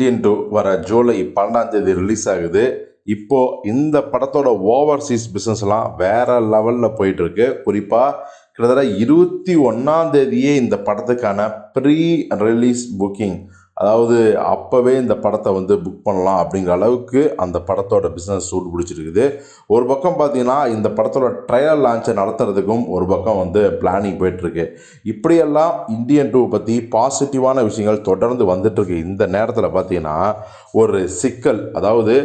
Indian two வர ஜூலை பன்னெண்டாம் தேதி ரிலீஸ் ஆகுது. இப்போது இந்த படத்தோட ஓவர்சீஸ் பிஸ்னஸ்லாம் வேறு லெவலில் போயிட்டுருக்கு குறிப்பாக கிட்டத்தட்ட இருபத்தி ஒன்றாம் தேதியே இந்த படத்துக்கான ப்ரீ ரிலீஸ் புக்கிங் அதாவது அப்போவே இந்த படத்தை வந்து புக் பண்ணலாம் அப்படிங்கிற அளவுக்கு அந்த படத்தோட பிஸ்னஸ் சூடு பிடிச்சிருக்குது. ஒரு பக்கம் பார்த்தீங்கன்னா இந்த படத்தோட ட்ரையல் லான்ச்சை நடத்துறதுக்கும் ஒரு பக்கம் வந்து பிளானிங் போயிட்டுருக்கு. இப்படியெல்லாம் இந்தியன் டூ பற்றி பாசிட்டிவான விஷயங்கள் தொடர்ந்து வந்துட்டுருக்கு. இந்த நேரத்தில் பார்த்தீங்கன்னா ஒரு சிக்கல் அதாவது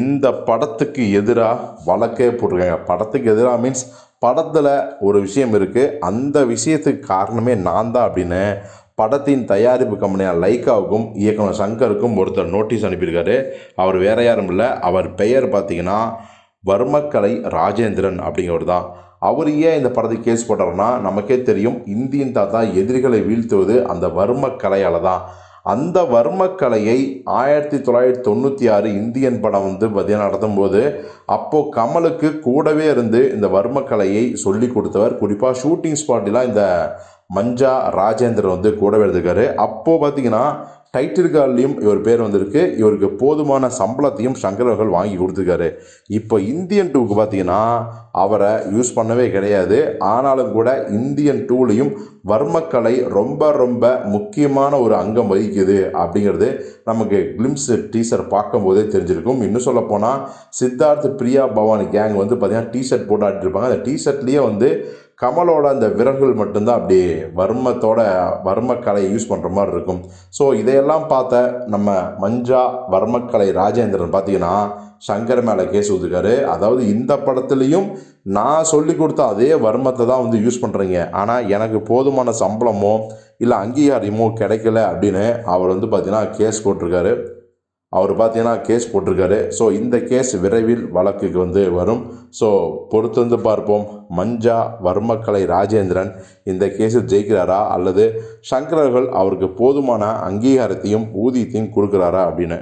இந்த படத்துக்கு எதிராக வழக்கே போட்டிருக்காங்க. படத்துக்கு எதிராக மீன்ஸ் படத்தில் ஒரு விஷயம் இருக்குது அந்த விஷயத்துக்கு காரணமே நான் தான் அப்படின்னு படத்தின் தயாரிப்பு கம்பெனியான லைக்காவுக்கும் இயக்குனர் சங்கருக்கும் ஒருத்தர் நோட்டீஸ் அனுப்பியிருக்காரு. அவர் வேற யாரும் இல்லை. அவர் பெயர் பார்த்தீங்கன்னா வர்மக்கலை ராஜேந்திரன் அப்படிங்கிறவர் தான். அவர் ஏன் இந்த படத்தை கேஸ் போட்டாருன்னா நமக்கே தெரியும் இந்தியன் தாத்தா எதிரிகளை வீழ்த்துவது அந்த வர்மக்கலையால் தான். அந்த வர்மக்கலையை ஆயிரத்தி தொள்ளாயிரத்தி தொண்ணூற்றி ஆறு இந்தியன் படம் வந்து பார்த்தீங்கன்னா நடத்தும்போது அப்போது கமலுக்கு கூடவே இருந்து இந்த வர்மக்கலையை சொல்லி கொடுத்தவர் குறிப்பாக ஷூட்டிங் ஸ்பாட்டிலாம் இந்த மஞ்சா ராஜேந்திரன் வந்து கூடவே இருந்திருக்காரு அப்போது பார்த்தீங்கன்னா டைட்டில் கார்ட்லேயும் இவர் பேர் வந்திருக்கு. இவருக்கு போதுமான சம்பளத்தையும் சங்கர் அவர்கள் வாங்கி கொடுத்துருக்காரு. இப்போ இந்தியன் டூக்கு பார்த்தீங்கன்னா அவரை யூஸ் பண்ணவே கிடையாது. ஆனாலும் கூட இந்தியன் டூலையும் வர்மக்கலை ரொம்ப ரொம்ப முக்கியமான ஒரு அங்கம் வகிக்குது அப்படிங்கிறது நமக்கு கிளிம்ஸ் டீஷர்ட் பார்க்கும்போதே தெரிஞ்சிருக்கும். இன்னும் சொல்லப்போனால் சித்தார்த் பிரியா பவானி கேங் வந்து பார்த்தீங்கன்னா டிஷர்ட் போட்டு ஆடிட்டுருப்பாங்க அந்த டிஷர்ட்லேயே வந்து கமலோட அந்த விரல்கள் மட்டும்தான் அப்படியே வர்மத்தோட வர்மக்கலை யூஸ் பண்ணுற மாதிரி இருக்கும். ஸோ இதையெல்லாம் பார்த்த நம்ம மஞ்சா வர்மக்கலை ராஜேந்திரன் பார்த்தீங்கன்னா சங்கர் மேலே கேஸ் ஊத்துக்காரு அதாவது இந்த படத்துலையும் நான் சொல்லி கொடுத்த அதே வர்மத்தை தான் வந்து யூஸ் பண்ணுறீங்க ஆனால் எனக்கு போதுமான சம்பளமோ இல்லை அங்கீகாரமோ கிடைக்கல அப்படின்னு அவர் வந்து பார்த்தீங்கன்னா கேஸ் போட்டிருக்காரு. அவர் பார்த்தீங்கன்னா கேஸ் போட்டிருக்காரு. ஸோ இந்த கேஸ் விரைவில் வழக்குக்கு வந்து வரும். ஸோ பொறுத்து வந்து பார்ப்போம். மஞ்சா வர்மக்கலை ராஜேந்திரன் இந்த கேஸில் ஜெயிக்கிறாரா? அல்லது சங்கரர்கள் அவருக்கு போதுமான அங்கீகாரத்தையும் ஊதியத்தையும் கொடுக்குறாரா அப்படின்னு.